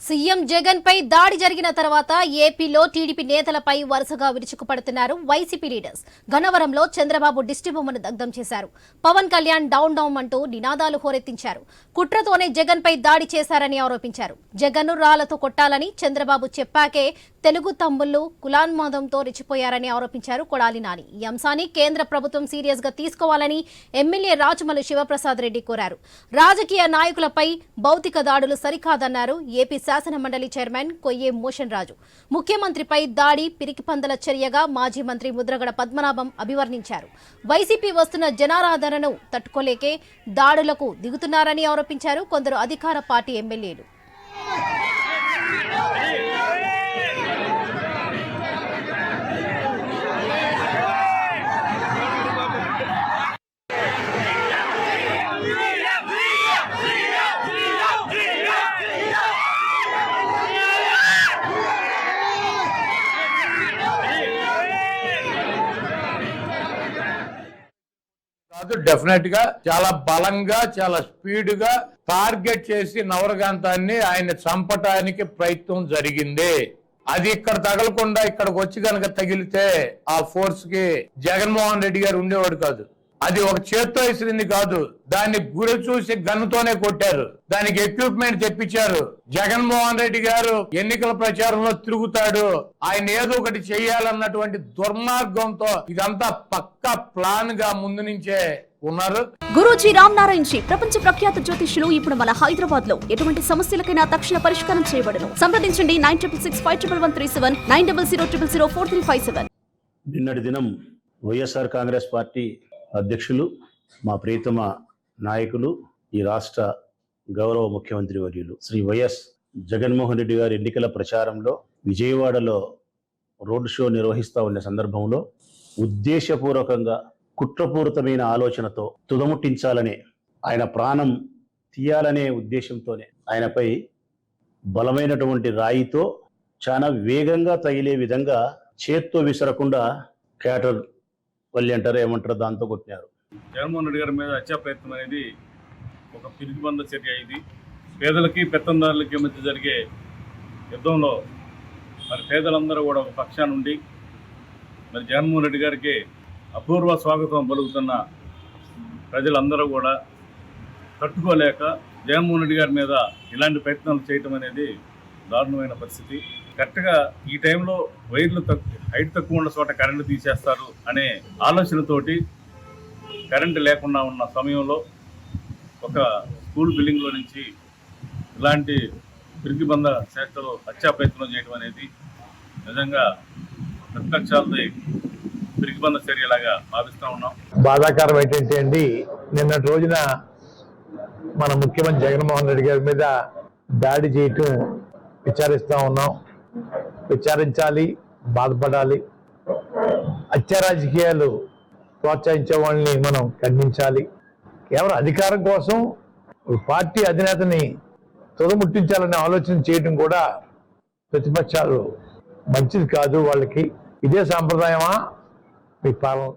CM Jagan పై దాడి జరిగిన తర్వాత ఏపీలో టీడీపీ నేతలపై వరుసగా విరుచుకుపడుతున్నారు వైసీపీ లీడర్స్. గన్నవరంలో చంద్రబాబు దిష్టిబొమ్మను దగ్ధం చేశారు. పవన్ కళ్యాణ్ డౌన్ డౌన్ అంటూ నినాదాలు హోరెత్తించారు. కుట్రతోనే జగన్ పై దాడి చేశారని ఆరోపించారు. జగన్ రాళ్ళతో కొట్టాలని చంద్రబాబు చెప్పాకే తెలుగు తమ్ముళ్ళు కులాన్మాదంతో రెచ్చిపోయారని ఆరోపించారు కొడాలి నాని. ఈ అంశాన్ని కేంద్ర ప్రభుత్వం సీరియస్గా తీసుకోవాలని ఎమ్మెల్యే రాజమల్లు శివప్రసాద్ రెడ్డి కోరారు. రాజకీయ నాయకులపై భౌతిక దాడులు సరికాదన్నారు ఏపీ శాసన మండలి చైర్మన్ కొయ్యే మోషన్ రాజు. ముఖ్యమంత్రిపై దాడి పిరికిపందల చర్యగా మాజీ మంత్రి ముద్రగడ పద్మనాభం అభివర్ణించారు. వైసీపీ వస్తున్న జనారాధనను తట్టుకోలేకే దాడులకు దిగుతున్నారని ఆరోపించారు కొందరు అధికార పార్టీ ఎమ్మెల్యేలు. కాదు డెఫినెట్గా చాలా బలంగా చాలా స్పీడ్గా టార్గెట్ చేసి నవరకాంతాన్ని ఆయన చంపటానికి ప్రయత్నం జరిగింది. అది ఇక్కడ తగలకుండా ఇక్కడికి వచ్చి కనుక తగిలితే ఆ ఫోర్స్కి జగన్మోహన్ రెడ్డి గారు ఉండేవాడు కాదు. అది ఒక చేత్తో ఇసిరింది కాదు. దాన్ని గురి చూసి గన్నుతోనే కొట్టారు. దానికి ఎక్విప్మెంట్ తెప్పించారు. జగన్మోహన్ రెడ్డి గారు ఎన్నికల ప్రచారంలో తిరుగుతాడు. ఆయన ఏదో ఒకటి చేయాలన్నటువంటి దుర్మార్గంతో ఇదంతా పక్కా ప్లాన్గా ముందు నుంచే ఉన్నారు. గురూజీ రామ్ నారాయణ్ జీ ప్రపంచ ప్రఖ్యాత జ్యోతిష్యులు ఇప్పుడు మన హైదరాబాద్లో ఎటువంటి సమస్యలకైనా తక్షణ పరిష్కారం చేయబడను. సంప్రదించండి nine triple six five triple one three seven nine double zero triple zero four three five seven. నిన్నటి దినం వైఎస్ఆర్ కాంగ్రెస్ పార్టీ అధ్యక్షులు మా ప్రియతమ నాయకులు ఈ రాష్ట్ర గౌరవ ముఖ్యమంత్రి వర్యులు శ్రీ వైఎస్ జగన్మోహన్ రెడ్డి గారి ఎన్నికల ప్రచారంలో విజయవాడలో రోడ్ షో నిర్వహిస్తూ ఉన్న సందర్భంలో ఉద్దేశపూర్వకంగా కుట్రపూరితమైన ఆలోచనతో తుదముట్టించాలనే ఆయన ప్రాణం తీయాలనే ఉద్దేశంతోనే ఆయనపై బలమైనటువంటి రాయితో చాలా వేగంగా తగిలే విధంగా చేత్తో విసరకుండా క్యాటర్ వల్లి అంటారు ఏమంటారు దాంతో కొట్టినారు. జగన్మోహన్ రెడ్డి గారి మీద హత్యా ప్రయత్నం అనేది ఒక పిరిగిబంద చర్య ఇది. పేదలకి పెత్తందారులకి మధ్య జరిగే యుద్ధంలో మరి పేదలందరూ కూడా ఒక పక్షాన ఉండి మరి జగన్మోహన్ రెడ్డి గారికి అపూర్వ స్వాగతం పలుకుతున్న ప్రజలందరూ కూడా తట్టుకోలేక జగన్మోహన్ రెడ్డి గారి మీద ఇలాంటి ప్రయత్నాలు చేయటం అనేది దారుణమైన పరిస్థితి. కరెక్ట్గా ఈ టైంలో వైర్లు తక్కువ హైట్ తక్కువ ఉన్న చోట కరెంటు తీసేస్తారు అనే ఆలోచనతోటి కరెంటు లేకుండా ఉన్న సమయంలో ఒక స్కూల్ బిల్డింగ్లో నుంచి ఇలాంటి పిరికిబంద చేష్టలు హత్యా ప్రయత్నం చేయడం అనేది నిజంగా ప్రతిపక్షాలది పిరికిబంద చర్యలాగా భావిస్తూ ఉన్నాం. బాధాకరం ఏంటంటే అండి నిన్నటి రోజున మన ముఖ్యమంత్రి జగన్మోహన్ రెడ్డి గారి మీద దాడి చేయటం విచారిస్తూ ఉన్నాం. విచారించాలి బాధపడాలి. అత్యరాజకీయాలు ప్రోత్సహించే వాళ్ళని మనం ఖండించాలి. కేవలం అధికారం కోసం పార్టీ అధినేతని తుదముట్టించాలనే ఆలోచన చేయడం కూడా ప్రతిపక్షాలు మంచిది కాదు వాళ్ళకి. ఇదే సాంప్రదాయమా? మీ పాలన